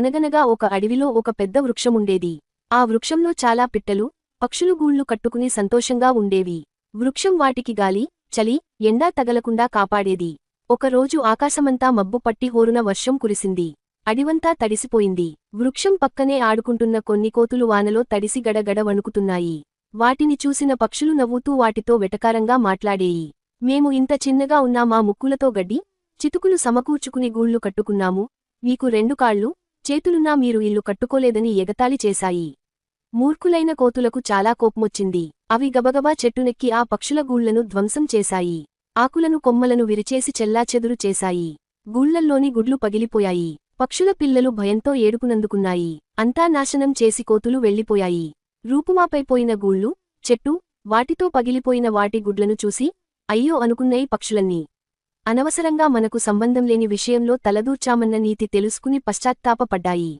అనగనగా ఒక అడవిలో ఒక పెద్ద వృక్షముండేది. ఆ వృక్షంలో చాలా పిట్టలు పక్షులు గూళ్ళు కట్టుకుని సంతోషంగా ఉండేవి. వృక్షం వాటికి గాలి చలి ఎండా తగలకుండా కాపాడేది. ఒకరోజు ఆకాశమంతా మబ్బు పట్టి హోరున వర్షం కురిసింది. అడివంతా తడిసిపోయింది. వృక్షం పక్కనే ఆడుకుంటున్న కొన్ని కోతులు వానలో తడిసి గడగడ వణుకుతున్నాయి. వాటిని చూసిన పక్షులు నవ్వుతూ వాటితో వెటకారంగా మాట్లాడేయి. మేము ఇంత చిన్నగా ఉన్న మా ముక్కులతో గడ్డి చితుకులు సమకూర్చుకుని గూళ్ళు కట్టుకున్నాము. మీకు రెండు కాళ్ళు చేతులున్నా మీరు ఇల్లు కట్టుకోలేదని ఎగతాళి చేశాయి. మూర్ఖులైన కోతులకు చాలా కోపమొచ్చింది. అవి గబగబా చెట్టునెక్కి ఆ పక్షుల గూళ్ళను ధ్వంసం చేశాయి. ఆకులను కొమ్మలను విరిచేసి చెల్లాచెదురు చేశాయి. గూళ్ళల్లోని గుడ్లు పగిలిపోయాయి. పక్షుల పిల్లలు భయంతో ఏడుపునందుకున్నాయి. అంతా నాశనం చేసి కోతులు వెళ్ళిపోయాయి రూపుమాపైపోయిన గూళ్ళు చెట్టు వాటితో పగిలిపోయిన వాటి గుడ్లను చూసి అయ్యో అనుకున్నాయి పక్షులన్నీ. అనవసరంగా మనకు సంబంధం లేని విషయంలో తలదూర్చామన్న నీతి తెలుసుకుని పశ్చాత్తాపపడ్డాయి.